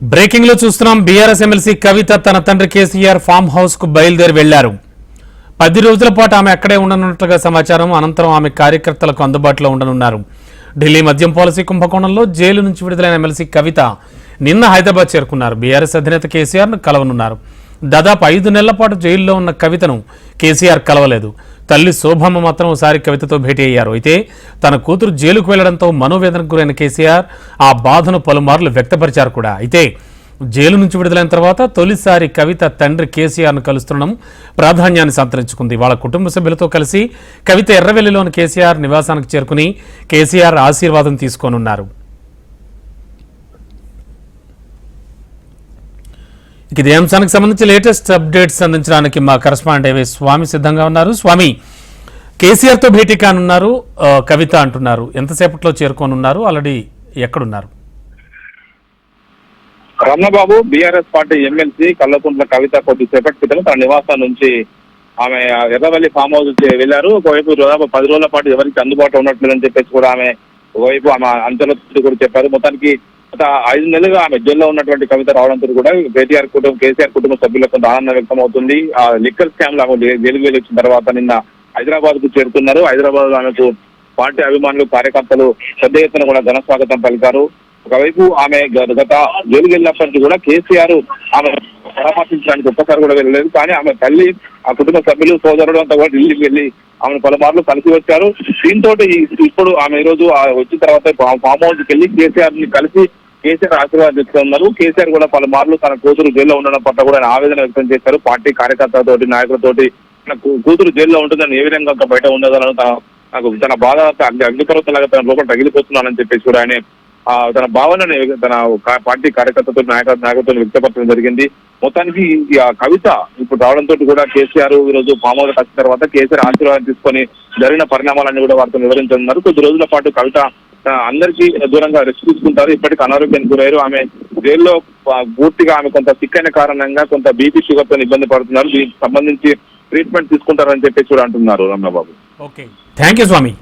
బ్రేకింగ్లో చూస్తున్నాం BRS MLC కవిత తన తండ్రి కేసీఆర్ ఫామ్ హౌస్కు బయలుదేరి వెళ్ళారు. పది రోజుల పాటు ఆమె అక్కడే ఉండనున్నట్లుగా సమాచారం అనంతరం ఆమె కార్యకర్తలకు అందుబాటులో ఉండనున్నారు. ఢిల్లీ మద్యం పాలసీ కుంభకోణంలో జైలు నుంచి విడుదలైన ఎమ్మెల్సీ కవిత నిన్న హైదరాబాద్ చేరుకున్నారు. బీఆర్ఎస్ అధినేత కేసీఆర్ను కలవనున్నారు. దాదాపు ఐదు నెలల పాటు జైల్లో ఉన్న కవితను కేసీఆర్ కలవలేదు. తల్లి శోభమ్మ మాత్రం ఒకసారి కవితతో భేటీ అయ్యారు. అయితే తన కూతురు జైలుకు వెళ్ళడంతో మనోవేదనకు గురైన కేసీఆర్ ఆ బాధను పలుమార్లు వ్యక్తపరిచారు కూడా. అయితే జైలు నుంచి విడుదలైన తర్వాత తొలిసారి కవిత తండ్రి కేసీఆర్ను కలుస్తుండడం ప్రాధాన్యాన్ని సంతరించుకుంది. వాళ్ళ కుటుంబ సభ్యులతో కలిసి కవిత ఎర్రవెల్లిలోని కేసీఆర్ నివాసానికి చేరుకుని కేసీఆర్ ఆశీర్వాదం తీసుకోనున్నారు. ఇది అంశానికి సంబంధించి లేటెస్ట్ అప్డేట్స్ అందించడానికి మా కరస్పాండెంట్ ఏవే స్వామి సిద్ధంగా ఉన్నారు. స్వామి కేసీఆర్తో భేటీ కానున్నారు కవిత అంటున్నారు. ఎంతసేపట్లో చేరుకోనున్నారు? ఆల్రెడీ ఎక్కడున్నారు? Ramanababu BRS party MLC Kalvakuntla Kavitha కొద్దిసేపటి క్రితం తన నివాసం నుంచి ఆమె ఎర్రవల్లి ఫామ్ హౌస్కి వెళ్ళారు ఒకవైపు దాదాపు పది రోజుల పాటు ఎవరికి అందుబాటులో ఉన్నట్లేదని చెప్పేసి కూడా ఆమె ఒకవైపు ఆమె అంచనా కూడా చెప్పారు. మొత్తానికి గత ఐదు నెలలుగా ఆమె జైల్లో ఉన్నటువంటి కవిత రావడంతో కూడా కేటీఆర్ కుటుంబం కేసీఆర్ కుటుంబ సభ్యులకు కొంత ఆనందం వ్యక్తం అవుతుంది ఆ లిక్కర్ స్కామ్లో ఆమె జైలుకు వెళ్ళి వచ్చిన తర్వాత నిన్న హైదరాబాద్కు చేరుతున్నారు. హైదరాబాద్లో ఆమెకు పార్టీ అభిమానులు కార్యకర్తలు పెద్ద ఎత్తున కూడా ఘన స్వాగతం పలికారు. ఒకవైపు ఆమె గత జైలుకి వెళ్ళినప్పటికీ కూడా కేసీఆర్ ఆమె పరామర్శించడానికి ఒక్కసారి కూడా వెళ్ళలేదు. కానీ ఆమె తల్లి ఆ కుటుంబ సభ్యులు సోదరుడు అంతా కూడా ఢిల్లీకి వెళ్ళి ఆమెను పలుమార్లు కలిసి వచ్చారు. దీంతో ఇప్పుడు ఆమె ఈ రోజు వచ్చిన తర్వాత ఫామ్ హౌస్కి వెళ్ళి కేసీఆర్ని కలిసి కేసీఆర్ ఆశీర్వాదిస్తున్నారు కేసీఆర్ కూడా పలుమార్లు తన కూతురు జైల్లో ఉండడం పట్ల కూడా ఆయన ఆవేదన వ్యక్తం చేశారు. పార్టీ కార్యకర్తలతోటి నాయకులతోటి తన కూతురు జైల్లో ఉంటుందని ఏ విధంగా ఇంకా బయట ఉండదని తన నాకు తన బాధ అగ్నిపర్వతం లాగా తన లోపల తగిలిపోతున్నానని చెప్పేసి కూడా ఆయన ఆ, తన భావనని తన పార్టీ కార్యకర్తతో నాయక నాయకత్వం వ్యక్తపరచడం జరిగింది. మొత్తానికి ఆ కవిత ఇప్పుడు రావడంతో కూడా కేసీఆర్ ఈ రోజు ఫామ్ హౌస్ వచ్చిన తర్వాత కేసీఆర్ ఆశీర్వాదం తీసుకొని జరిగిన పరిణామాలన్నీ కూడా వారితో వివరించనున్నారు. కొద్ది రోజుల పాటు కవిత అందరికీ దూరంగా రెస్ట్ తీసుకుంటారు. ఇప్పటికీ అనారోగ్యానికి గురయ్యారు. ఆమె జైల్లో పూర్తిగా ఆమె కొంత సిక్ అయిన కారణంగా కొంత బీపీ షుగర్తో ఇబ్బంది పడుతున్నారు. దీనికి సంబంధించి ట్రీట్మెంట్ తీసుకుంటారని చెప్పేసి కూడా అంటున్నారు Ramanababu. Okay thank you Swamy